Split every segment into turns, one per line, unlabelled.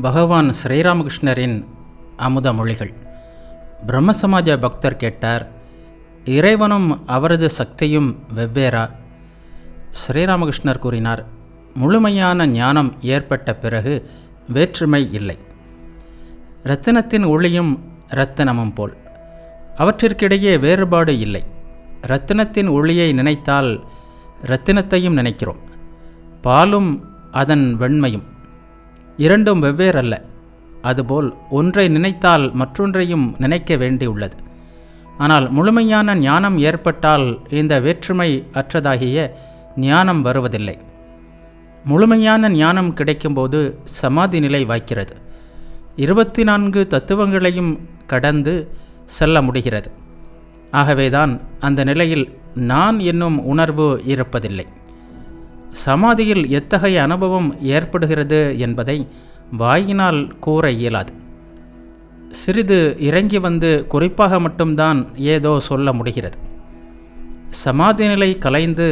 பகவான் ஸ்ரீராமகிருஷ்ணரின் அமுத மொழிகள். பிரம்மசமாஜ பக்தர் கேட்டார் இறைவனும் அவரது சக்தியும் வெவ்வேறா? ஸ்ரீராமகிருஷ்ணர் கூறினார் முழுமையான ஞானம் ஏற்பட்ட பிறகு வேற்றுமை இல்லை. இரத்தினத்தின் ஒளியும் இரத்தினமும் போல். அவற்றிற்கிடையே வேறுபாடு இல்லை. இரத்தினத்தின் ஒளியை நினைத்தால் இரத்தினத்தையும் நினைக்கிறோம். பாலும் அதன் வெண்மையும். இரண்டும் வெவ்வேறல்ல. அதுபோல் ஒன்றை நினைத்தால் மற்றொன்றையும் நினைக்க வேண்டியுள்ளது. ஆனால் முழுமையான ஞானம் ஏற்பட்டால் இந்த வேற்றுமை அற்றதாகிய ஞானம் வருவதில்லை. முழுமையான ஞானம் கிடைக்கும்போது சமாதி நிலை வாய்க்கிறது. இருபத்தி நான்கு தத்துவங்களையும் கடந்து செல்ல முடிகிறது. ஆகவேதான் அந்த நிலையில் நான் என்னும் உணர்வு இருப்பதில்லை. சமாதியில் எத்தகைய அனுபவம் ஏற்படுகிறது என்பதை வாயினால் கூற இயலாது. சிறிது இறங்கி வந்து குறிப்பாக மட்டும்தான் ஏதோ சொல்ல முடிகிறது. சமாதி நிலை கலைந்து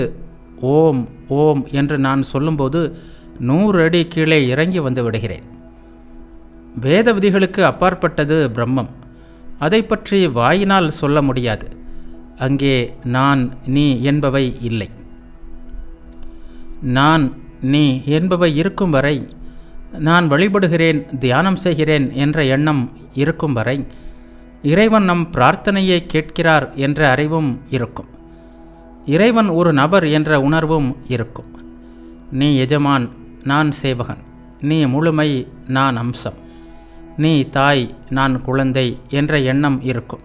ஓம் ஓம் என்று நான் சொல்லும்போது நூறு அடி கீழே இறங்கி வந்து விடுகிறேன். வேத விதிகளுக்கு அப்பாற்பட்டது பிரம்மம். அதை பற்றி வாயினால் சொல்ல முடியாது. அங்கே நான் நீ என்பவை இல்லை. நான் நீ என்பவை இருக்கும் வரை நான் வழிபடுகிறேன் தியானம் செய்கிறேன் என்ற எண்ணம் இருக்கும் வரை இறைவன் நம் பிரார்த்தனையை கேட்கிறார் என்ற அறிவும் இருக்கும். இறைவன் ஒரு நபர் என்ற உணர்வும் இருக்கும். நீ எஜமான் நான் சேவகன். நீ முழுமை நான் அம்சம். நீ தாய் நான் குழந்தை என்ற எண்ணம் இருக்கும்.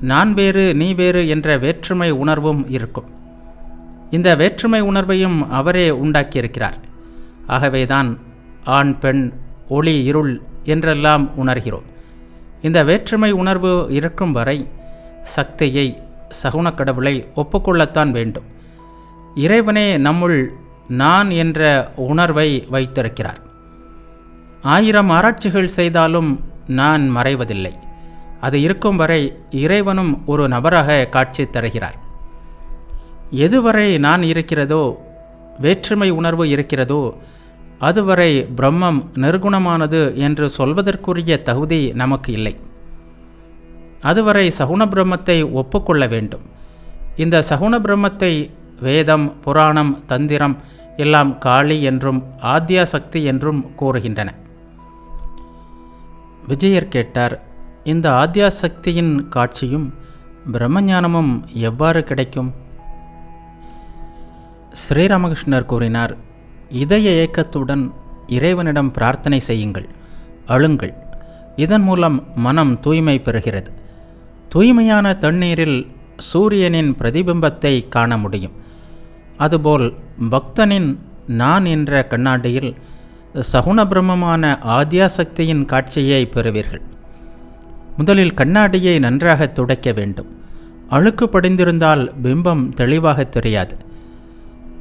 நான் வேறு நீ வேறு என்ற வேற்றுமை உணர்வும் இருக்கும். இந்த வேற்றுமை உணர்வையும் அவரே உண்டாக்கியிருக்கிறார். ஆகவேதான் ஆண் பெண் ஒளி இருள் என்றெல்லாம் உணர்கிறோம். இந்த வேற்றுமை உணர்வு இருக்கும் வரை சக்தியை சகுன கடவுளை ஒப்புக்கொள்ளத்தான் வேண்டும். இறைவனே நம்முள் நான் என்ற உணர்வை வைத்திருக்கிறார். ஆயிரம் ஆராய்ச்சிகள் செய்தாலும் நான் மறைவதில்லை. அது இருக்கும் வரை இறைவனும் ஒரு நபராக காட்சி தருகிறார். எதுவரை நான் இருக்கிறதோ வேற்றுமை உணர்வு இருக்கிறதோ அதுவரை பிரம்மம் நிர்குணமானது என்று சொல்வதற்குரிய தகுதி நமக்கு இல்லை. அதுவரை சகுண பிரம்மத்தை ஒப்புக்கொள்ள வேண்டும். இந்த சகுண பிரம்மத்தை வேதம் புராணம் தந்திரம் எல்லாம் காளி என்றும் ஆத்யா சக்தி என்றும் கூறுகின்றன. விஜயர் கேட்டார் இந்த ஆத்யா சக்தியின் காட்சியும் பிரம்மஞானமும் எவ்வாறு கிடைக்கும்? ஸ்ரீராமகிருஷ்ணர் கூறினார் இதய ஏக்கத்துடன் இறைவனிடம் பிரார்த்தனை செய்யுங்கள் அழுங்கள். இதன் மூலம் மனம் தூய்மை பெறுகிறது. தூய்மையான தண்ணீரில் சூரியனின் பிரதிபிம்பத்தை காண முடியும். அதுபோல் பக்தனின் நான் என்ற கண்ணாடியில் சகுன பிரம்மமான ஆத்யாசக்தியின் காட்சியை பெறுவீர்கள். முதலில் கண்ணாடியை நன்றாக துடைக்க வேண்டும். அழுக்கு படிந்திருந்தால் பிம்பம் தெளிவாக தெரியாது.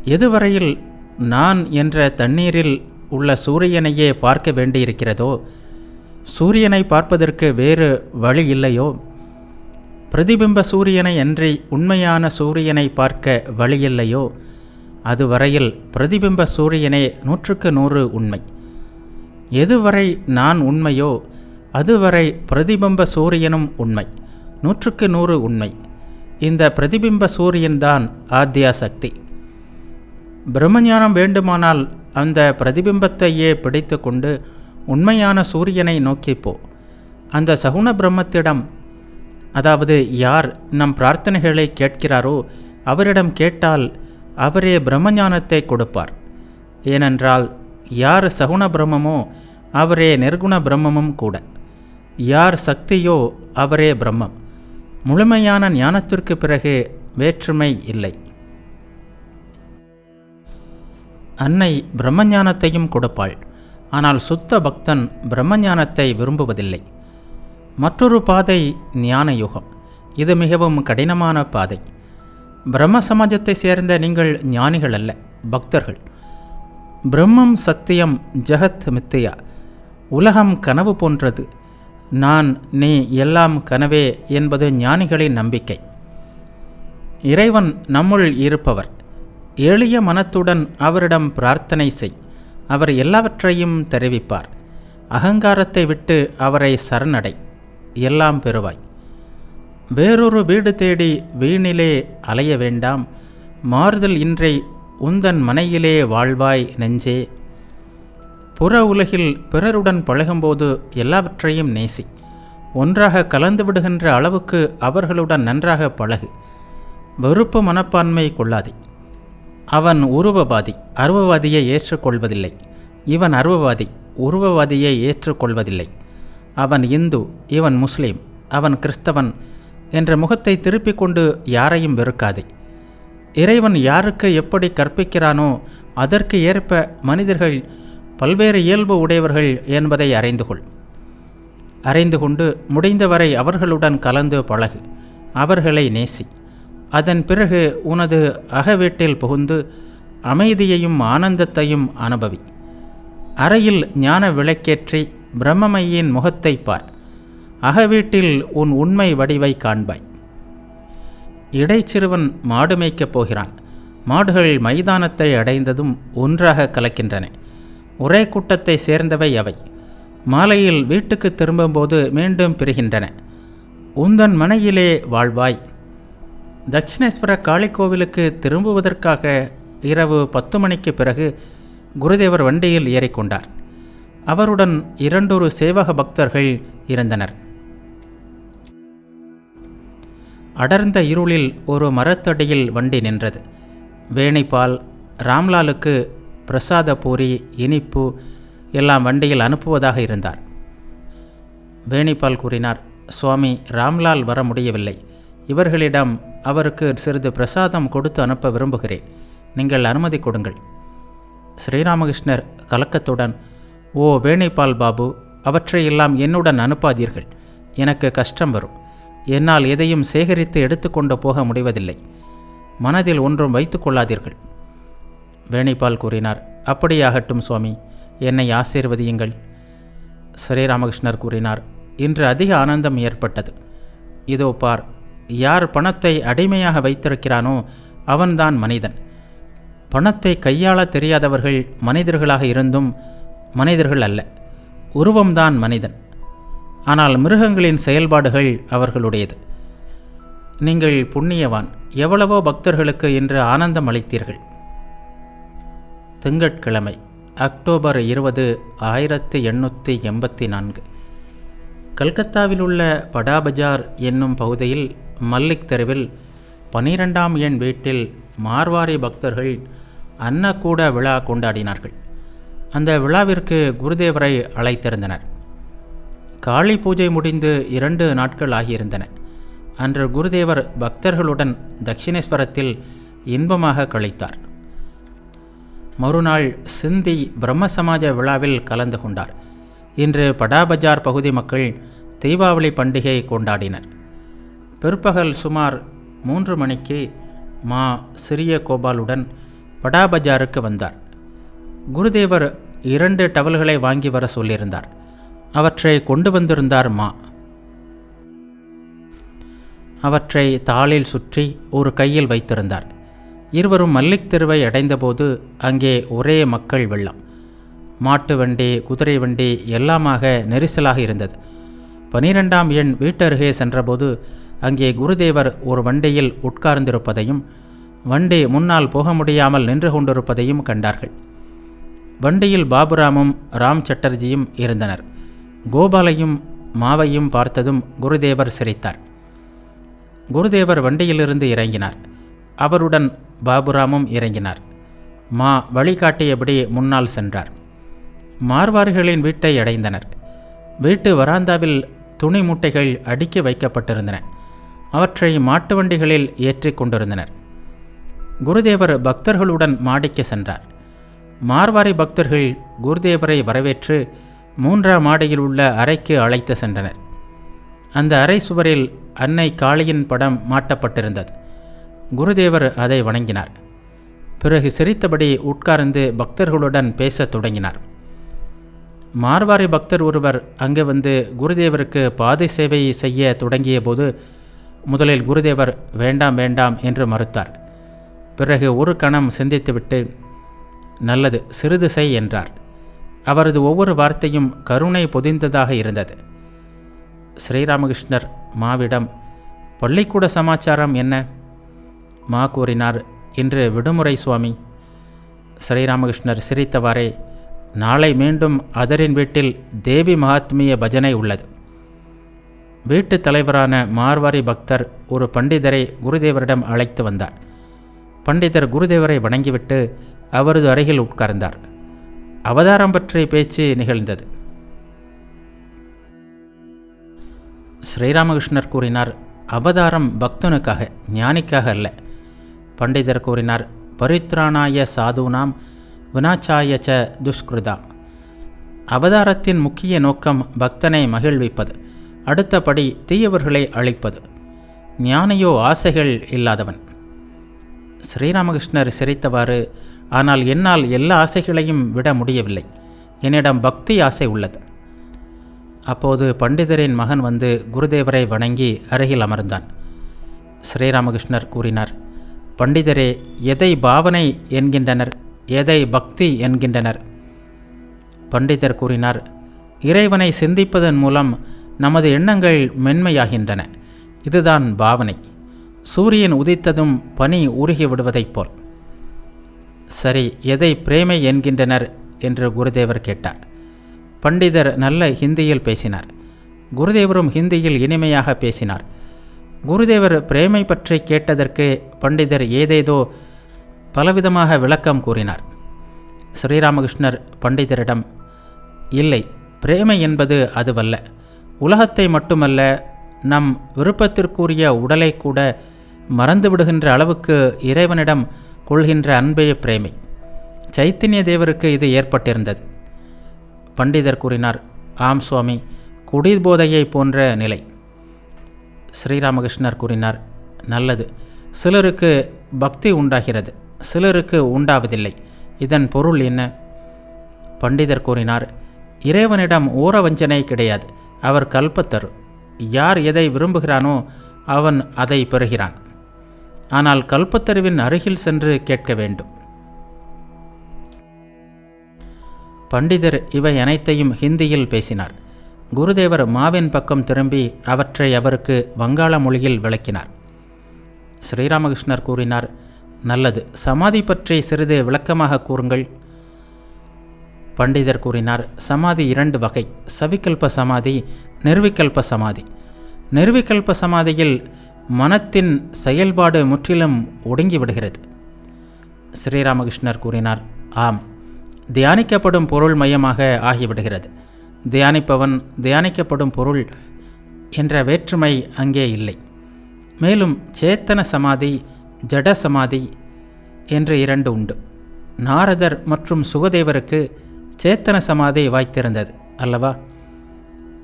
எதுவரையில் நான் என்ற தண்ணீரில் உள்ள சூரியனையே பார்க்க வேண்டியிருக்கிறதோ சூரியனை பார்ப்பதற்கு வேறு வழி இல்லையோ? பிரதிபிம்ப சூரியனை அன்றி உண்மையான சூரியனை பார்க்க வழியில்லையோ அதுவரையில் பிரதிபிம்ப சூரியனே நூற்றுக்கு நூறு உண்மை. எதுவரை நான் உண்மையோ அதுவரை பிரதிபிம்ப சூரியனும் உண்மை. நூற்றுக்கு நூறு உண்மை. இந்த பிரதிபிம்ப சூரியன்தான் ஆத்யா சக்தி பிரம்மஞானம் வேண்டுமானால் அந்த பிரதிபிம்பத்தையே பிடித்து கொண்டு உண்மையான சூரியனை நோக்கிப்போ அந்த சகுன பிரம்மத்திடம் அதாவது யார் நம் பிரார்த்தனைகளை கேட்கிறாரோ அவரிடம் கேட்டால் அவரே பிரம்மஞானத்தை கொடுப்பார். ஏனென்றால் யார் சகுண பிரம்மமோ அவரே நிர்குண பிரம்மமும் கூட. யார் சக்தியோ அவரே பிரம்மம். முழுமையான ஞானத்திற்கு பிறகு வேற்றுமை இல்லை. அன்னை பிரம்மஞானத்தையும் கொடுப்பாள். ஆனால் சுத்த பக்தன் பிரம்மஞானத்தை விரும்புவதில்லை. மற்றொரு பாதை ஞான யுகம் இது மிகவும் கடினமான பாதை. பிரம்ம சமாஜத்தை சேர்ந்த நீங்கள் ஞானிகள் அல்ல பக்தர்கள். பிரம்மம் சத்தியம் ஜெகத் மித்தியா உலகம் கனவு போன்றது. நான் நீ எல்லாம் கனவே என்பது ஞானிகளின் நம்பிக்கை. இறைவன் நம்முள் இருப்பவர். எளிய மனத்துடன் அவரிடம் பிரார்த்தனை செய். அவர் எல்லாவற்றையும் தெரிவிப்பார். அகங்காரத்தை விட்டு அவரை சரணடை. எல்லாம் பெறுவாய். வேறொரு வீடு தேடி வீணிலே அலைய வேண்டாம். மாறுதல் இன்றை உந்தன் மனையிலே வாழ்வாய் நெஞ்சே. புற உலகில் பிறருடன் பழகும்போது எல்லாவற்றையும் நேசி. ஒன்றாக கலந்து விடுகின்ற அளவுக்கு அவர்களுடன் நன்றாக பழகு. வெறுப்பு மனப்பான்மை கொள்ளாதே. அவன் உருவவாதி அருவவாதியை ஏற்றுக்கொள்வதில்லை. இவன் அருவவாதி உருவவாதியை ஏற்றுக்கொள்வதில்லை. அவன் இந்து இவன் முஸ்லீம் அவன் கிறிஸ்தவன் என்ற முகத்தை திருப்பிக் கொண்டு யாரையும் வெறுக்காதே. இறைவன் யாருக்கு எப்படி கற்பிக்கிறானோ அதற்கு ஏற்ப மனிதர்கள் பல்வேறு இயல்பு உடையவர்கள் என்பதை அறிந்து கொள். அறிந்து கொண்டு முடிந்தவரை அவர்களுடன் கலந்து பழகு அவர்களை நேசி. அதன் பிறகு உனது அகவீட்டில் புகுந்து அமைதியையும் ஆனந்தத்தையும் அனுபவி. அறையில் ஞான விளக்கேற்றி பிரம்மமையின் முகத்தை பார். அகவீட்டில் உன் உண்மை வடிவை காண்பாய். இடைச்சிறுவன் மாடு மேய்க்கப் போகிறான். மாடுகள் மைதானத்தை அடைந்ததும் ஒன்றாக கலக்கின்றன. ஒரே கூட்டத்தை சேர்ந்தவை அவை. மாலையில் வீட்டுக்கு திரும்பும்போது மீண்டும் பிரிகின்றன. உந்தன் மனையிலே வாழ்வாய். தட்சிணேஸ்வர காளி கோவிலுக்கு திரும்புவதற்காக இரவு பத்து மணிக்கு பிறகு குருதேவர் வண்டியில் ஏறிக்கொண்டார். அவருடன் இரண்டொரு சேவக பக்தர்கள் இருந்தனர். அடர்ந்த இருளில் ஒரு மரத்தடியில் வண்டி நின்றது. வேணிப்பால் ராம்லாலுக்கு பிரசாத பூரி இனிப்பு எல்லாம் வண்டியில் அனுப்புவதாக இருந்தார். வேணிப்பால் கூறினார் சுவாமி ராம்லால் வர முடியவில்லை. இவர்களிடம் அவருக்கு சிறிது பிரசாதம் கொடுத்து அனுப்ப விரும்புகிறேன். நீங்கள் அனுமதி கொடுங்கள். ஸ்ரீராமகிருஷ்ணர் கலக்கத்துடன் ஓ வேணைப்பால் பாபு அவற்றையெல்லாம் என்னுடன் அனுப்பாதீர்கள். எனக்கு கஷ்டம் வரும். என்னால் எதையும் சேகரித்து எடுத்துக்கொண்டு போக முடிவதில்லை. மனதில் ஒன்றும் வைத்து கொள்ளாதீர்கள். வேணிப்பால் கூறினார் அப்படியாகட்டும் சுவாமி என்னை ஆசீர்வதியுங்கள். ஸ்ரீராமகிருஷ்ணர் கூறினார் இன்று அதிக ஆனந்தம் ஏற்பட்டது. இதோ பார் யார் பணத்தை அடிமையாக வைத்திருக்கிறானோ அவன்தான் மனிதன். பணத்தை கையாள தெரியாதவர்கள் மனிதர்களாக இருந்தும் மனிதர்கள் அல்ல உருவம்தான் மனிதன். ஆனால் மிருகங்களின் செயல்பாடுகள் அவர்களுடையது. நீங்கள் புண்ணியவான் எவ்வளவோ பக்தர்களுக்கு இன்று ஆனந்தம் அளித்தீர்கள். திங்கட்கிழமை அக்டோபர் இருபது ஆயிரத்தி எண்ணூற்றி எண்பத்தி நான்கு. கல்கத்தாவில் உள்ள படாபஜார் என்னும் பகுதியில் மல்லிக் தெருவில் பனிரெண்டாம் எண் வீட்டில் மார்வாரி பக்தர்கள் அன்னக்கூட விழா கொண்டாடினார்கள். அந்த விழாவிற்கு குருதேவரை அழைத்திருந்தனர். காளி பூஜை முடிந்து இரண்டு நாட்கள் ஆகியிருந்தன. அன்று குருதேவர் பக்தர்களுடன் தட்சிணேஸ்வரத்தில் இன்பமாக கழித்தார். மறுநாள் சிந்தி பிரம்மசமாஜ விழாவில் கலந்து கொண்டார். இன்று படாபஜார் பகுதி மக்கள் தீபாவளி பண்டிகை கொண்டாடினர். பிற்பகல் சுமார் மூன்று மணிக்கு மா சிறிய கோபாலுடன் படாபஜாருக்கு வந்தார். குருதேவர் இரண்டு டவல்களை வாங்கி வர சொல்லியிருந்தார். அவற்றை கொண்டு வந்திருந்தார் மா. அவற்றை தாளில் சுற்றி ஒரு கையில் வைத்திருந்தார். இருவரும் மல்லிக் தெருவை அடைந்தபோது அங்கே ஒரே மக்கள் வெள்ளம். மாட்டு வண்டி குதிரை வண்டி எல்லாமாக நெரிசலாக இருந்தது. பனிரெண்டாம் எண் வீட்டருகே சென்றபோது அங்கே குருதேவர் ஒரு வண்டியில் உட்கார்ந்திருப்பதையும் வண்டி முன்னால் போக முடியாமல் நின்று கொண்டிருப்பதையும் கண்டார்கள். வண்டியில் பாபுராமும் ராம் சட்டர்ஜியும் இருந்தனர். கோபாலையும் மாவையும் பார்த்ததும் குருதேவர் சிரித்தார். குருதேவர் வண்டியிலிருந்து இறங்கினார். அவருடன் பாபுராமும் இறங்கினார். மா வழிகாட்டியபடி முன்னால் சென்றார். மார்வார்களின் வீட்டை அடைந்தனர். வீட்டு வராந்தாவில் துணி மூட்டைகள் அடுக்கி வைக்கப்பட்டிருந்தன. அவற்றை மாட்டு வண்டிகளில் ஏற்றிக் கொண்டிருந்தனர். குருதேவர் பக்தர்களுடன் மாடிக்கு சென்றார். மார்வாரி பக்தர்கள் குருதேவரை வரவேற்று மூன்றாம் மாடியில் உள்ள அறைக்கு அழைத்து சென்றனர். அந்த அறை சுவரில் அன்னை காளியின் படம் மாட்டப்பட்டிருந்தது. குருதேவர் அதை வணங்கினார். பிறகு சிரித்தபடி உட்கார்ந்து பக்தர்களுடன் பேசத் தொடங்கினார். மார்வாரி பக்தர் ஒருவர் அங்கு வந்து குருதேவருக்கு பாதை சேவை செய்ய தொடங்கிய போது முதலில் குருதேவர் வேண்டாம் வேண்டாம் என்று மறுத்தார். பிறகு ஒரு கணம் சிந்தித்துவிட்டு நல்லது சிறிது செய் என்றார். அவரது ஒவ்வொரு வார்த்தையும் கருணை பொதிந்ததாக இருந்தது. ஸ்ரீராமகிருஷ்ணர் மாவிடம் பள்ளிக்கூட சமாச்சாரம் என்ன? மா கூறினார் இன்று விடுமுறை சுவாமி. ஸ்ரீராமகிருஷ்ணர் சிரித்தவாறே நாளை மீண்டும் அதரின் வீட்டில் தேவி மகாத்மிய பஜனை உள்ளது. வீட்டு தலைவரான மார்வாரி பக்தர் ஒரு பண்டிதரை குருதேவரிடம் அழைத்து வந்தார். பண்டிதர் குருதேவரை வணங்கிவிட்டு அவரது அருகில் உட்கார்ந்தார். அவதாரம் பற்றிய பேச்சு நிகழ்ந்தது. ஸ்ரீராமகிருஷ்ணர் கூறினார் அவதாரம் பக்தனுக்காக ஞானிக்காக அல்ல. பண்டிதர் கூறினார் பரித்ராணாய சாதுனாம் வினாச்சாய ச துஷ்கிருதாம் அவதாரத்தின் முக்கிய நோக்கம் பக்தனை மகிழ்விப்பது. அடுத்தபடி தீயவர்களை அழிப்பது. ஞானியோ ஆசைகள் இல்லாதவன். ஸ்ரீராமகிருஷ்ணர் சிரித்தவாறு ஆனால் என்னால் எல்லா ஆசைகளையும் விட முடியவில்லை. என்னிடம் பக்தி ஆசை உள்ளது. அப்போது பண்டிதரின் மகன் வந்து குருதேவரை வணங்கி அருகில் அமர்ந்தான். ஸ்ரீராமகிருஷ்ணர் கூறினார் பண்டிதரே எதை பாவனை என்கின்றனர்? எதை பக்தி என்கின்றனர்? பண்டிதர் கூறினார் இறைவனை சிந்திப்பதன் மூலம் நமது எண்ணங்கள் மென்மையாகின்றன. இதுதான் பாவனை. சூரியன் உதித்ததும் பனி உருகி விடுவதைப் போல். சரி எதை பிரேமை என்கின்றனர் என்று குருதேவர் கேட்டார். பண்டிதர் நல்ல ஹிந்தியில் பேசினார். குருதேவரும் ஹிந்தியில் இனிமையாக பேசினார். குருதேவர் பிரேமை பற்றி கேட்டதற்கு பண்டிதர் ஏதேதோ பலவிதமாக விளக்கம் கூறினார். ஸ்ரீராமகிருஷ்ணர் பண்டிதரிடம் இல்லை பிரேமை என்பது அதுவல்ல. உலகத்தை மட்டுமல்ல நம் விருப்பத்திற்குரிய உடலை கூட மறந்துவிடுகின்ற அளவுக்கு இறைவனிடம் கொள்கின்ற அன்பே பிரேமை. சைத்தன்ய தேவருக்கு இது ஏற்பட்டிருந்தது. பண்டிதர் கூறினார் ஆம் சுவாமி குடிபோதையை போன்ற நிலை. ஸ்ரீராமகிருஷ்ணர் கூறினார் நல்லது. சிலருக்கு பக்தி உண்டாகிறது சிலருக்கு உண்டாவதில்லை. இதன் பொருள் என்ன? பண்டிதர் கூறினார் இறைவனிடம் ஓர வஞ்சனை கிடையாது. அவர் கல்பத்தரு. யார் எதை விரும்புகிறானோ அவன் அதை பெறுகிறான். ஆனால் கல்பத்தருவின் அருகில் சென்று கேட்க வேண்டும். பண்டிதர் இவை அனைத்தையும் ஹிந்தியில் பேசினார். குருதேவர் மாவின் பக்கம் திரும்பி அவற்றை அவருக்கு வங்காள மொழியில் விளக்கினார். ஸ்ரீராமகிருஷ்ணர் கூறினார் நல்லது. சமாதி பற்றி சிறிது விளக்கமாக கூறுங்கள். பண்டிதர் கூறினார் சமாதி இரண்டு வகை சவிகல்ப சமாதி நிர்விகல்ப சமாதி. நிர்விகல்ப சமாதியில் மனத்தின் செயல்பாடு முற்றிலும் ஒடுங்கி விடுகிறது. ஸ்ரீராமகிருஷ்ணர் கூறினார் ஆம் தியானிக்கப்படும் பொருள் மையமாக ஆகிவிடுகிறது தியானிப்பவன் தியானிக்கப்படும் பொருள் என்ற வேற்றுமை அங்கே இல்லை. மேலும் சேத்தன சமாதி ஜட சமாதி என்று இரண்டு உண்டு. நாரதர் மற்றும் சுகதேவருக்கு சேத்தன சமாதி வாய்த்திருந்தது அல்லவா?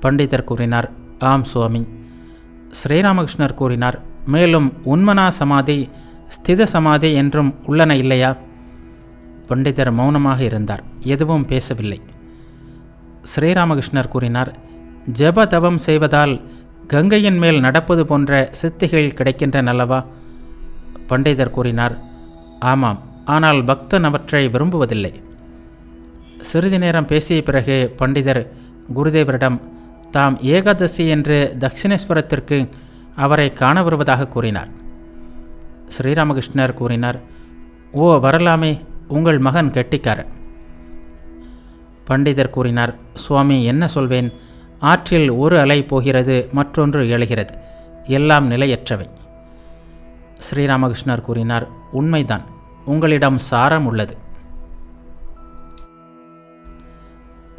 பண்டிதர் கூறினார் ஆம் சுவாமி. ஸ்ரீராமகிருஷ்ணர் கூறினார் மேலும் உண்மனா சமாதி ஸ்தித சமாதி என்றும் உள்ளன இல்லையா? பண்டிதர் மௌனமாக இருந்தார் எதுவும் பேசவில்லை. ஸ்ரீராமகிருஷ்ணர் கூறினார் ஜப தவம் செய்வதால் கங்கையின் மேல் நடப்பது போன்ற சித்திகள் கிடைக்கின்றன அல்லவா? பண்டிதர் கூறினார் ஆமாம் ஆனால் பக்தன் அவற்றை விரும்புவதில்லை. சிறிது நேரம் பேசிய பிறகு பண்டிதர் குருதேவரிடம் தாம் ஏகாதசி என்று தட்சிணேஸ்வரத்திற்கு அவரை காண வருவதாக கூறினார். ஸ்ரீராமகிருஷ்ணர் கூறினார் ஓ வரலாமே உங்கள் மகன் கெட்டிக்காரன். பண்டிதர் கூறினார் சுவாமி என்ன சொல்வேன்? ஆற்றில் ஒரு அலை போகிறது மற்றொன்று எழுகிறது. எல்லாம் நிலையற்றவை. ஸ்ரீராமகிருஷ்ணர் கூறினார் உண்மைதான். உங்களிடம் சாரம் உள்ளது.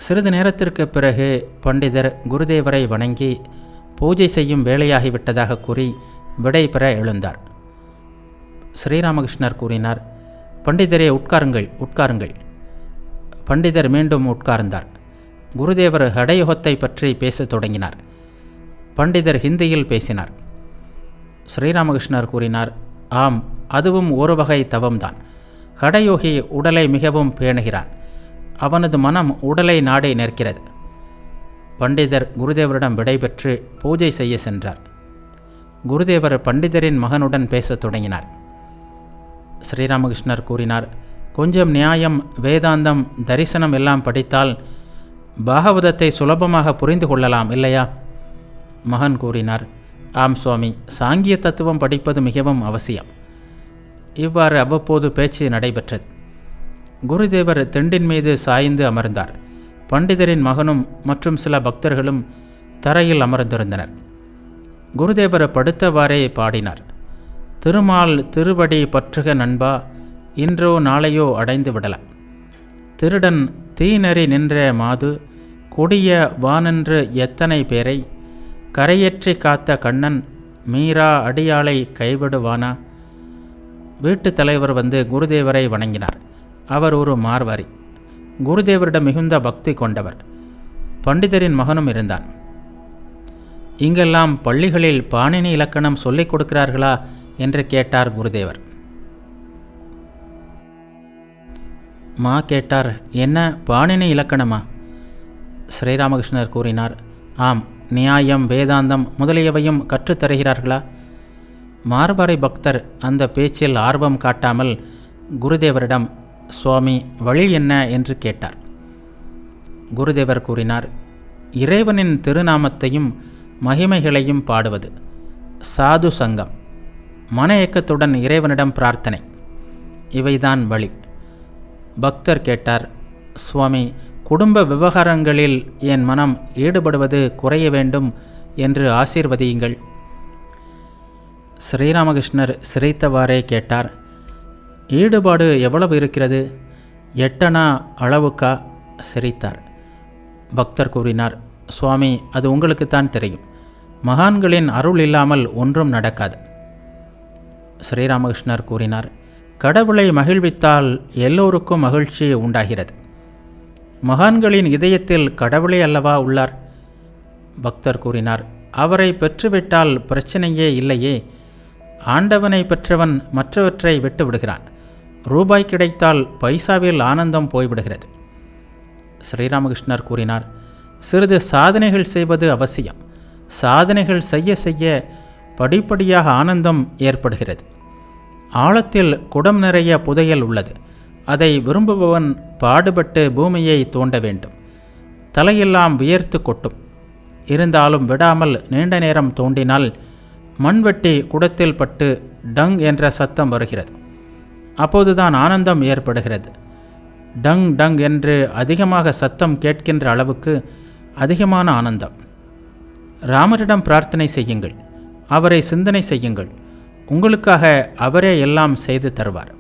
சிறிது நேரத்திற்கு பிறகு பண்டிதர் குருதேவரை வணங்கி பூஜை செய்யும் வேலையாகிவிட்டதாக கூறி விடை பெற எழுந்தார். ஸ்ரீராமகிருஷ்ணர் கூறினார் பண்டிதரே உட்காருங்கள் உட்காருங்கள். பண்டிதர் மீண்டும் உட்கார்ந்தார். குருதேவர் ஹடயுகத்தை பற்றி பேசத் தொடங்கினார். பண்டிதர் ஹிந்தியில் பேசினார். ஸ்ரீராமகிருஷ்ணர் கூறினார் ஆம் அதுவும் ஒரு வகை தவம்தான். ஹடயோகி உடலை மிகவும் பேணுகிறான். அவனது மனம் உடலை நாடே நிற்கிறது பண்டிதர் குருதேவரிடம் விடைபெற்று பூஜை செய்ய சென்றார். குருதேவர் பண்டிதரின் மகனுடன் பேசத் தொடங்கினார். ஸ்ரீராமகிருஷ்ணர் கூறினார் கொஞ்சம் நியாயம் வேதாந்தம் தரிசனம் எல்லாம் படித்தால் பாகவதத்தை சுலபமாக புரிந்து கொள்ளலாம் இல்லையா? மகன் கூறினார் ஆம் சுவாமி சாங்கிய தத்துவம் படிப்பது மிகவும் அவசியம். இவ்வாறு அவ்வப்போது பேச்சு நடைபெற்றது. குருதேவர் தெண்டின் மீது சாய்ந்து அமர்ந்தார். பண்டிதரின் மகனும் மற்றும் சில பக்தர்களும் தரையில் அமர்ந்திருந்தனர். குருதேவர் படுத்தவாறே பாடினார். திருமால் திருவடி பற்றுக நண்பா இன்றோ நாளையோ அடைந்து விடலாம் திருடன் தீநறி நின்ற மாது கொடிய வானென்று எத்தனை பேரை? கரையேற்றி காத்த கண்ணன் மீரா அடியாளை கைவிடுவானா? வீட்டுத் தலைவர் வந்து குருதேவரை வணங்கினார். அவர் ஒரு மார்வாரி. குருதேவரிடம் மிகுந்த பக்தி கொண்டவர். பண்டிதரின் மகனும் இருந்தான். இங்கெல்லாம் பள்ளிகளில் பாணினி இலக்கணம் சொல்லிக் கொடுக்கிறார்களா என்று கேட்டார் குருதேவர். மா கேட்டார் என்ன பாணினி இலக்கணமா? ஸ்ரீராமகிருஷ்ணர் கூறினார் ஆம் நியாயம் வேதாந்தம் முதலியவையும் கற்றுத்தருகிறார்களா மார்பறை பக்தர் அந்த பேச்சில் ஆர்வம் காட்டாமல் குருதேவரிடம் சுவாமி வழி என்ன என்று கேட்டார். குருதேவர் கூறினார் இறைவனின் திருநாமத்தையும் மகிமைகளையும் பாடுவது சாது சங்கம் மன இயக்கத்துடன் இறைவனிடம் பிரார்த்தனை இவைதான் வழி. பக்தர் கேட்டார் சுவாமி குடும்ப விவகாரங்களில் என் மனம் ஈடுபடுவது குறைய வேண்டும் என்று ஆசீர்வதியுங்கள். ஸ்ரீராமகிருஷ்ணர் சிரித்தவாறே கேட்டார் ஈடுபாடு எவ்வளவு இருக்கிறது? எட்டனா அளவுக்கா? சிரித்தார். பக்தர் கூறினார் சுவாமி அது உங்களுக்குத்தான் தெரியும். மகான்களின் அருள் இல்லாமல் ஒன்றும் நடக்காது. ஸ்ரீராமகிருஷ்ணர் கூறினார் கடவுளை மகிழ்வித்தால் எல்லோருக்கும் மகிழ்ச்சி உண்டாகிறது. மகான்களின் இதயத்தில் கடவுளே அல்லவா உள்ளார்? பக்தர் கூறினார் அவரை பெற்றுவிட்டால் பிரச்சனையே இல்லையே. ஆண்டவனை பெற்றவன் மற்றவற்றை விட்டு விடுகிறான் ரூபாய் கிடைத்தால் பைசாவில் ஆனந்தம் போய்விடுகிறது. ஸ்ரீராமகிருஷ்ணர் கூறினார் சிறிது சாதனைகள் செய்வது அவசியம். சாதனைகள் செய்ய செய்ய படிப்படியாக ஆனந்தம் ஏற்படுகிறது. ஆழத்தில் குடம் நிறைய புதையல் உள்ளது. அதை விரும்புபவன் பாடுபட்டு பூமியை தோண்ட வேண்டும். தலையெல்லாம் வியர்த்து கொட்டும். இருந்தாலும் விடாமல் நீண்ட நேரம் தோண்டினால் மண்வெட்டி குடத்தில் பட்டு டங் என்ற சத்தம் வருகிறது. அப்போதுதான் ஆனந்தம் ஏற்படுகிறது. டங் டங் என்று அதிகமாக சத்தம் கேட்கின்ற அளவுக்கு அதிகமான ஆனந்தம். ராமரிடம் பிரார்த்தனை செய்யுங்கள். அவரை சிந்தனை செய்யுங்கள். உங்களுக்காக அவரே எல்லாம் செய்து தருவார்.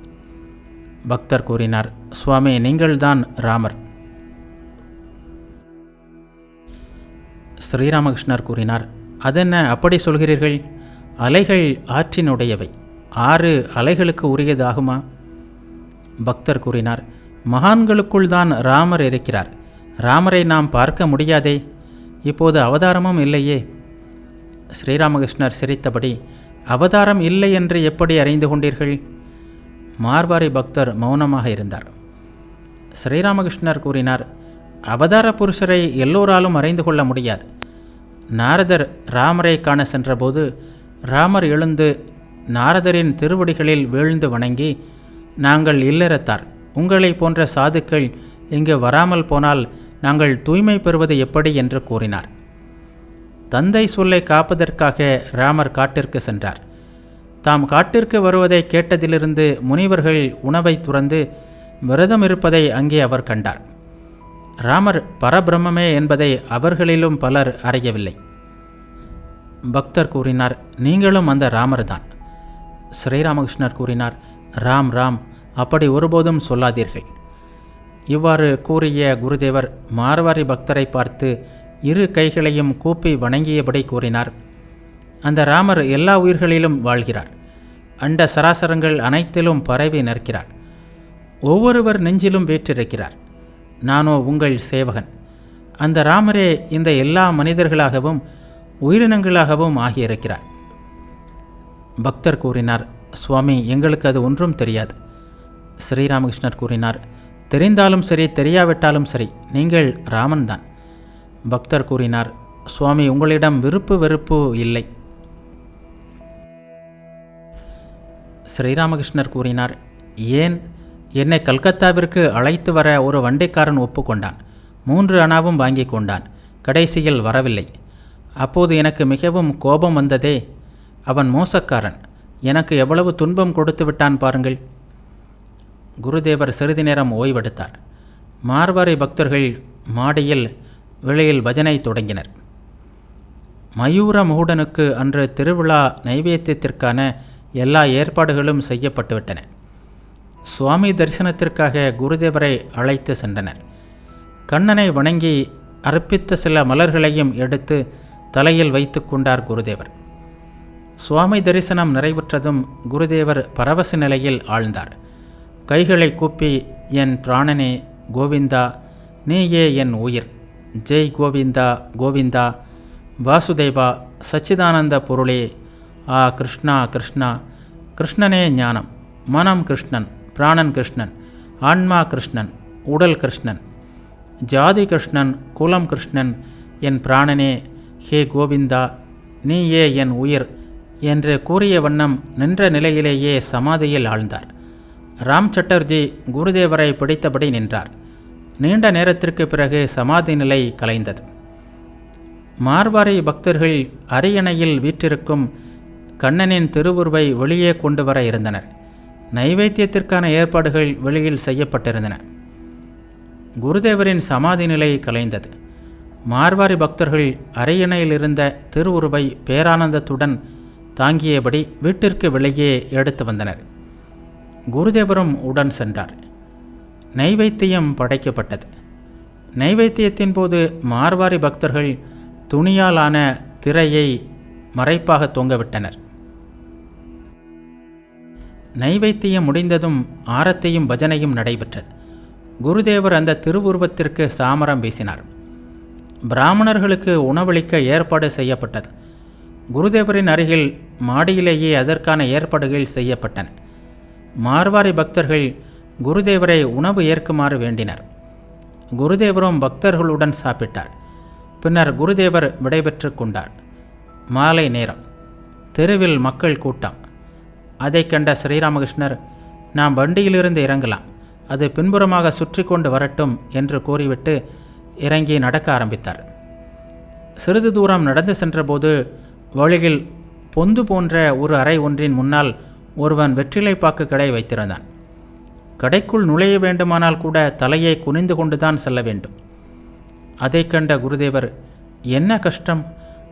பக்தர் கூறினார் சுவாமி நீங்கள்தான் ராமர். ஸ்ரீராமகிருஷ்ணர் கூறினார் அதென்ன அப்படி சொல்கிறீர்கள்? அலைகள் ஆற்றினுடையவை. ஆறு அலைகளுக்கு உரியதாகுமா? பக்தர் கூறினார் மகான்களுக்குள் தான் ராமர் இருக்கிறார். ராமரை நாம் பார்க்க முடியாதே. இப்போது அவதாரமும் இல்லையே. ஸ்ரீராமகிருஷ்ணர் சிரித்தபடி அவதாரம் இல்லை என்று எப்படி அறிந்து கொண்டீர்கள்? மார்வாரி பக்தர் மௌனமாக இருந்தார். ஸ்ரீராமகிருஷ்ணர் கூறினார் அவதார புருஷரை எல்லோராலும் அறிந்து கொள்ள முடியாது. நாரதர் ராமரை காண சென்றபோது ராமர் எழுந்து நாரதரின் திருவடிகளில் வீழ்ந்து வணங்கி நாங்கள் இல்லறத்தார். உங்களை போன்ற சாதுக்கள் இங்கு வராமல் போனால் நாங்கள் தூய்மை பெறுவது எப்படி? என்று கூறினார். தந்தை சொல்லை காப்பதற்காக ராமர் காட்டிற்கு சென்றார். தாம் காட்டிற்கு வருவதை கேட்டதிலிருந்து முனிவர்கள் உணவை துறந்து விரதம் இருப்பதை அங்கே அவர் கண்டார். ராமர் பரபிரம்மே என்பதை அவர்களிலும் பலர் அறியவில்லை. பக்தர் கூறினார் நீங்களும் அந்த ராமர் தான் ஸ்ரீராமகிருஷ்ணர் கூறினார் ராம் ராம் அப்படி ஒருபோதும் சொல்லாதீர்கள். இவ்வாறு கூறிய குருதேவர் மார்வாரி பக்தரை பார்த்து இரு கைகளையும் கூப்பி வணங்கியபடி கூறினார். அந்த ராமர் எல்லா உயிர்களிலும் வாழ்கிறார். அண்ட சராசரங்கள் அனைத்திலும் பரவி நிற்கிறார். ஒவ்வொருவர் நெஞ்சிலும் வீற்றிருக்கிறார். நானோ உங்கள் சேவகன். அந்த ராமரே இந்த எல்லா மனிதர்களாகவும் உயிரினங்களாகவும் ஆகியிருக்கிறார். பக்தர் கூறினார் சுவாமி எங்களுக்கு அது ஒன்றும் தெரியாது. ஸ்ரீராமகிருஷ்ணர் கூறினார் தெரிந்தாலும் சரி தெரியாவிட்டாலும் சரி நீங்கள் ராமன்தான். பக்தர் கூறினார் சுவாமி உங்களிடம் விருப்பு வெறுப்பு இல்லை. ஸ்ரீராமகிருஷ்ணர் கூறினார் ஏன்? என்னை கல்கத்தாவிற்கு அழைத்து வர ஒரு வண்டிக்காரன் ஒப்புக்கொண்டான். மூன்று அணாவும் வாங்கி கொண்டான். கடைசியில் வரவில்லை. அப்போது எனக்கு மிகவும் கோபம் வந்ததே அவன் மோசக்காரன். எனக்கு எவ்வளவு துன்பம் கொடுத்து விட்டான் பாருங்கள். குருதேவர் சிறிது நேரம் ஓய்வெடுத்தார். மார்வாரி பக்தர்கள் மாடியில் விலையில் பஜனை தொடங்கினர். மயூர முகுடனுக்கு அன்று திருவிழா நைவேத்தியத்திற்கான எல்லா ஏற்பாடுகளும் செய்யப்பட்டுவிட்டன. சுவாமி தரிசனத்திற்காக குருதேவரை அழைத்து சென்றனர். கண்ணனை வணங்கி அர்ப்பித்த சில மலர்களையும் எடுத்து தலையில் வைத்து கொண்டார் குருதேவர். சுவாமி தரிசனம் நிறைவுற்றதும் குருதேவர் பரவச நிலையில் ஆழ்ந்தார். கைகளை கூப்பி என் பிராணனே கோவிந்தா நீயே என் உயிர். ஜெய் கோவிந்தா கோவிந்தா. வாசுதேவா சச்சிதானந்த பொருளே. ஆ கிருஷ்ணா கிருஷ்ணா. கிருஷ்ணனே ஞானம். மனம் கிருஷ்ணன் பிராணன் கிருஷ்ணன். ஆன்மா கிருஷ்ணன் உடல் கிருஷ்ணன். ஜாதி கிருஷ்ணன் குலம் கிருஷ்ணன். என் பிராணனே ஹே கோவிந்தா நீயே என் உயிர். என்று கூறிய வண்ணம் நின்ற நிலையிலேயே சமாதியில் ஆழ்ந்தார். ராம் சட்டர்ஜி குருதேவரை பிடித்தபடி நின்றார். நீண்ட நேரத்திற்கு பிறகு சமாதி நிலை கலைந்தது. மார்வாரி பக்தர்கள் அரியணையில் வீற்றிருக்கும் கண்ணனின் திருவுருவை வெளியே கொண்டு வர இருந்தனர். நைவேத்தியத்திற்கான ஏற்பாடுகள் வெளியில் செய்யப்பட்டிருந்தன. குருதேவரின் சமாதி நிலை கலைந்தது. மார்வாரி பக்தர்கள் அரியணையில் இருந்த திருவுருவை பேரானந்தத்துடன் தாங்கியபடி வீட்டிற்கு வெளியே எடுத்து வந்தனர். குருதேவரும் உடன் சென்றார். நைவேத்தியம் படைக்கப்பட்டது. நைவேத்தியத்தின் போது மார்வாரி பக்தர்கள் துணியாலான திரையை மறைப்பாக தொங்கவிட்டனர். நைவேத்தியம் முடிந்ததும் ஆரத்தையும் பஜனையும் நடைபெற்றது. குருதேவர் அந்த திருவுருவத்திற்கு சாமரம் வீசினார். பிராமணர்களுக்கு உணவளிக்க ஏற்பாடு செய்யப்பட்டது. குருதேவரின் அருகில் மாடியிலேயே அதற்கான ஏற்பாடுகள் செய்யப்பட்டன. மார்வாரி பக்தர்கள் குருதேவரை உணவு ஏற்குமாறு வேண்டினர். குருதேவரும் பக்தர்களுடன் சாப்பிட்டார். பின்னர் குருதேவர் விடைபெற்று கொண்டார். மாலை நேரம். தெருவில் மக்கள் கூட்டம். அதை கண்ட ஸ்ரீராமகிருஷ்ணர் நாம் வண்டியிலிருந்து இறங்கலாம். அது பின்புறமாக சுற்றி கொண்டு வரட்டும் என்று கூறிவிட்டு இறங்கி நடக்க ஆரம்பித்தார். சிறிது தூரம் நடந்து சென்றபோது வழியில் பொந்து போன்ற ஒரு அறை ஒன்றின் முன்னால் ஒருவன் வெற்றிலைப்பாக்கு கடை வைத்திருந்தான். கடைக்குள் நுழைய வேண்டுமானால் கூட தலையை குனிந்து கொண்டுதான் செல்ல வேண்டும். அதை கண்ட குருதேவர் என்ன கஷ்டம்?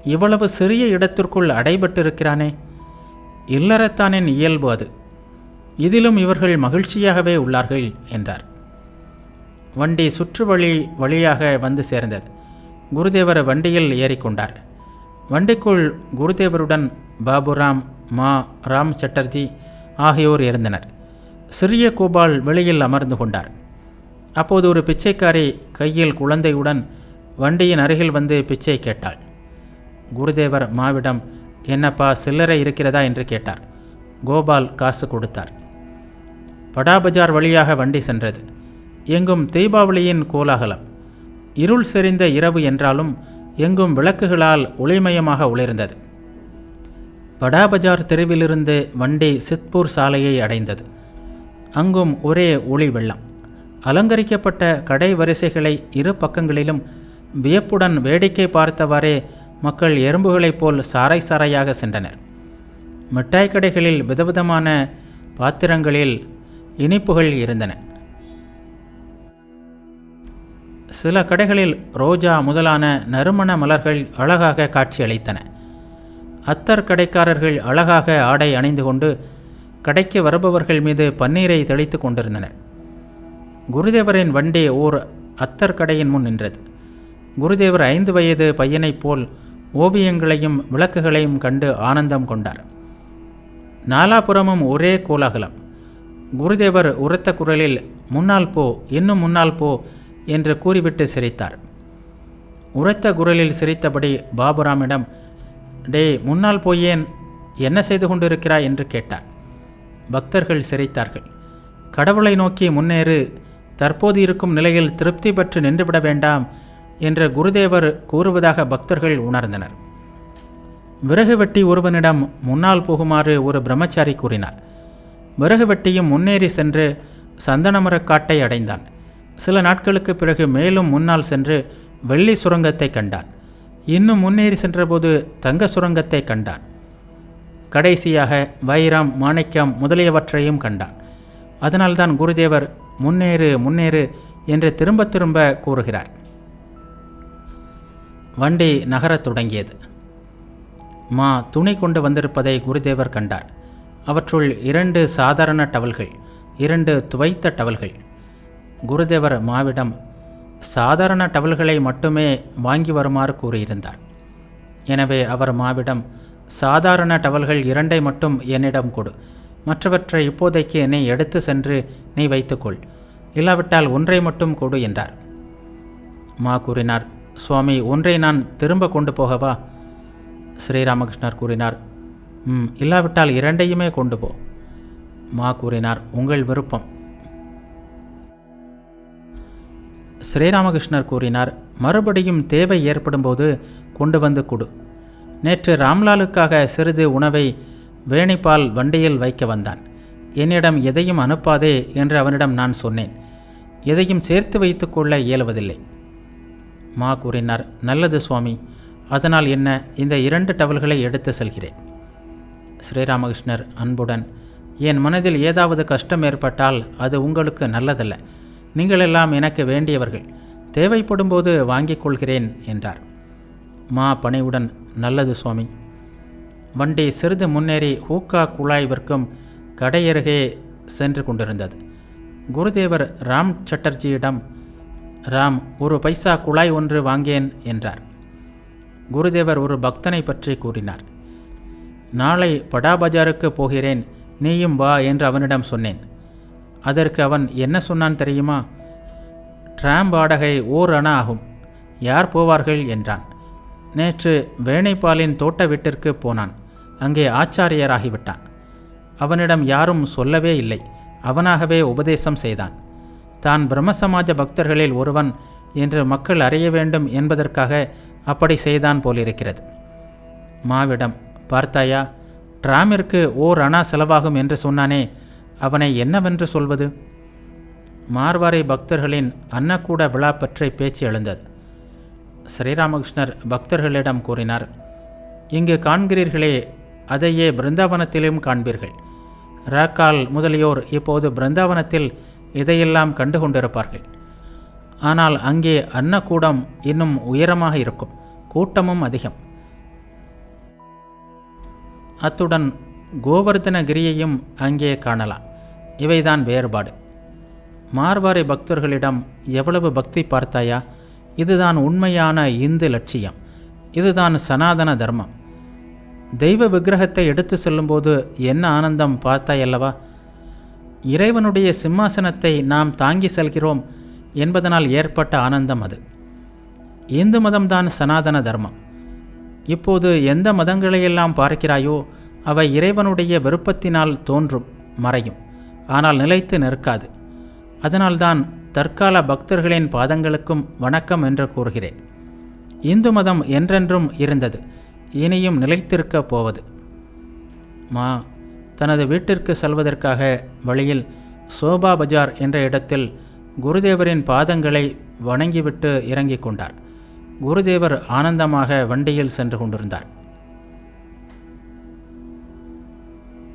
இவ்வளவு சிறிய இடத்திற்குள் அடைபட்டிருக்கிறானே. இல்லறத்தானின் இயல்பு அது. இதிலும் இவர்கள் மகிழ்ச்சியாகவே உள்ளார்கள் என்றார். வண்டி சுற்று வழி வழியாக வந்து சேர்ந்தது. குருதேவர் வண்டியில் ஏறிக்கொண்டார். வண்டிக்குள் குருதேவருடன் பாபுராம் மா ராம் சட்டர்ஜி ஆகியோர் இருந்தனர் சிறிய கோபால் வெளியில் அமர்ந்து கொண்டார். அப்போது ஒரு பிச்சைக்காரி கையில் குழந்தையுடன் வண்டியின் அருகில் வந்து பிச்சை கேட்டாள். குருதேவர் மாவிடம் என்னப்பா சில்லறை இருக்கிறதா? என்று கேட்டார். கோபால் காசு கொடுத்தார். படாபஜார் வழியாக வண்டி சென்றது. எங்கும் தீபாவளியின் கோலாகலம். இருள் செறிந்த இரவு என்றாலும் எங்கும் விளக்குகளால் ஒளிமயமாக ஒளிர்ந்தது. படாபஜார் தெருவிலிருந்து வண்டி சித்பூர் சாலையை அடைந்தது. அங்கும் ஒரே ஒளி வெள்ளம். அலங்கரிக்கப்பட்ட கடை வரிசைகளை இரு பக்கங்களிலும் வியப்புடன் வேடிக்கை பார்த்தவாறே மக்கள் எறும்புகளைப் போல் சாறை சாறையாக சென்றனர். மிட்டாய் கடைகளில் விதவிதமான பாத்திரங்களில் இனிப்புகள் இருந்தன. சில கடைகளில் ரோஜா முதலான நறுமண மலர்கள் அழகாக காட்சியளித்தன. அத்தர் கடைக்காரர்கள் அழகாக ஆடை அணிந்து கொண்டு கடைக்கு வருபவர்கள் மீது பன்னீரை தெளித்து கொண்டிருந்தனர் குருதேவரின் வண்டி ஓர் அத்தர் கடையின் முன் நின்றது. குருதேவர் ஐந்து வயது பையனைப் போல் ஓவியங்களையும் விளக்குகளையும் கண்டு ஆனந்தம் கொண்டார். நாலாபுரமும் ஒரே கோலாகலம். குருதேவர் உரத்த குரலில் முன்னால் போ இன்னும் முன்னால் போ என்று கூறிவிட்டு சிரித்தார். உரத்த குரலில் சிரித்தபடி பாபுராமிடம் டே முன்னால் போயேன் என்ன செய்து கொண்டிருக்கிறாய் என்று கேட்டார். பக்தர்கள் சிரித்தார்கள். கடவுளை நோக்கி முன்னேறு தற்போது இருக்கும் நிலையில் திருப்தி பெற்று நின்றுவிட வேண்டாம் என்று குருதேவர் கூறுவதாக பக்தர்கள் உணர்ந்தனர். விறகு வெட்டி ஒருவனிடம் முன்னால் போகுமாறு ஒரு பிரம்மச்சாரி கூறினார். விறகு வெட்டியும் முன்னேறி சென்று சந்தனமரக்காட்டை அடைந்தான். சில நாட்களுக்கு பிறகு மேலும் முன்னால் சென்று வெள்ளி சுரங்கத்தை கண்டான். இன்னும் முன்னேறி சென்றபோது தங்க சுரங்கத்தை கண்டான். கடைசியாக வைரம் மாணிக்கம் முதலியவற்றையும் கண்டான். அதனால்தான் குருதேவர் முன்னேறு முன்னேறு என்று திரும்ப திரும்ப கூறுகிறார். வண்டி நகரத் தொடங்கியது. மா துணி கொண்டு வந்திருப்பதை குருதேவர் கண்டார். அவற்றுள் இரண்டு சாதாரண டவல்கள் இரண்டு துவைத்த டவல்கள். குருதேவர் மாவிடம் சாதாரண டவல்களை மட்டுமே வாங்கி வருமாறு கூறியிருந்தார். எனவே அவர் மாவிடம் சாதாரண டவல்கள் இரண்டை மட்டும் என்னிடம் கொடு. மற்றவற்றை இப்போதைக்கு நீ எடுத்து சென்று நீ வைத்துக்கொள். இல்லாவிட்டால் ஒன்றை மட்டும் கொடு என்றார். மா கூறினார் சுவாமி ஒன்றை நான் திரும்ப கொண்டு போகவா? ஸ்ரீராமகிருஷ்ணர் கூறினார் ம் இல்லாவிட்டால் இரண்டையுமே கொண்டு போ. மா கூறினார் உங்கள் விருப்பம். ஸ்ரீராமகிருஷ்ணர் கூறினார் மறுபடியும் தேவை ஏற்படும்போது கொண்டு வந்து கொடு. நேற்று ராம்லாலுக்காக சிறிது உணவை வேணிப்பால் வண்டியில் வைக்க வந்தான். என்னிடம் எதையும் அனுப்பாதே என்று அவனிடம் நான் சொன்னேன். எதையும் சேர்த்து வைத்துக்கொள்ள இயலுவதில்லை மா கூறினார் நல்லது சுவாமி அதனால் என்ன இந்த இரண்டு டவல்களை எடுத்து செல்கிறேன். ஸ்ரீராமகிருஷ்ணர் அன்புடன் என் மனதில் ஏதாவது கஷ்டம் ஏற்பட்டால் அது உங்களுக்கு நல்லதல்ல. நீங்களெல்லாம் எனக்கு வேண்டியவர்கள். தேவைப்படும்போது வாங்கிக் கொள்கிறேன் என்றார். மா பணிவுடன் நல்லது சுவாமி. வண்டி சிறிது முன்னேறி ஹூக்கா குழாய் விற்கும் கடையருகே சென்று கொண்டிருந்தது. குருதேவர் ராம் சட்டர்ஜியிடம் ராம் ஒரு பைசா குழாய் ஒன்று வாங்கேன் என்றார். குருதேவர் ஒரு பக்தனை பற்றி கூறினார். நாளை படாபஜாருக்கு போகிறேன் நீயும் வா என்று அவனிடம் சொன்னேன். அதற்கு அவன் என்ன சொன்னான் தெரியுமா? ட்ராம் வாடகை ஓர் அணா ஆகும். யார் போவார்கள்? என்றான். நேற்று வேணைப்பாலின் தோட்ட வீட்டிற்கு போனான். அங்கே ஆச்சாரியராகிவிட்டான். அவனிடம் யாரும் சொல்லவே இல்லை. அவனாகவே உபதேசம் செய்தான். தான் பிரம்மசமாஜ பக்தர்களில் ஒருவன் என்று மக்கள் அறிய வேண்டும் என்பதற்காக அப்படி செய்தான் போலிருக்கிறது. மாவிடம் பார்த்தாயா டிராமிற்கு ஓர் அணா செலவாகும் என்று சொன்னானே அவனை என்னவென்று சொல்வது? மார்வாரி பக்தர்களின் அன்னக்கூட விழா பற்றி பேச்சு எழுந்தது. ஸ்ரீராமகிருஷ்ணர் பக்தர்களிடம் கூறினார் இங்கு காண்கிறீர்களே அதையே பிருந்தாவனத்திலும் காண்பீர்கள். ராக்கால் முதலியோர் இப்போது பிருந்தாவனத்தில் இதையெல்லாம் கண்டு கொண்டிருப்பார்கள் ஆனால் அங்கே அன்னக்கூடம் இன்னும் உயரமாக இருக்கும் கூட்டமும் அதிகம். அத்துடன் கோவர்தனகிரியையும் அங்கே காணலாம். இவைதான் வேறுபாடு. மார்வாரி பக்தர்களிடம் எவ்வளவு பக்தி பார்த்தாயா? இதுதான் உண்மையான இந்து லட்சியம். இதுதான் சனாதன தர்மம். தெய்வ விக்கிரகத்தை எடுத்து செல்லும்போது என்ன ஆனந்தம் பார்த்தாயல்லவா? இறைவனுடைய சிம்மாசனத்தை நாம் தாங்கி செல்கிறோம் என்பதனால் ஏற்பட்ட ஆனந்தம் அது. இந்து மதம்தான் சனாதன தர்மம். இப்போது எந்த மதங்களையெல்லாம் பார்க்கிறாயோ அவை இறைவனுடைய விருப்பத்தினால் தோன்றும் மறையும். ஆனால் நிலைத்து நிற்காது. அதனால்தான் தற்கால பக்தர்களின் பாதங்களுக்கும் வணக்கம் என்று கூறுகிறேன். இந்து மதம் என்றென்றும் இருந்தது. இனியும் நிலைத்திருக்கப் போவது. மா தனது வீட்டிற்கு செல்வதற்காக வழியில் சோபா பஜார் என்ற இடத்தில் குருதேவரின் பாதங்களை வணங்கிவிட்டு இறங்கிக் கொண்டார். குருதேவர் ஆனந்தமாக வண்டியில் சென்று கொண்டிருந்தார்.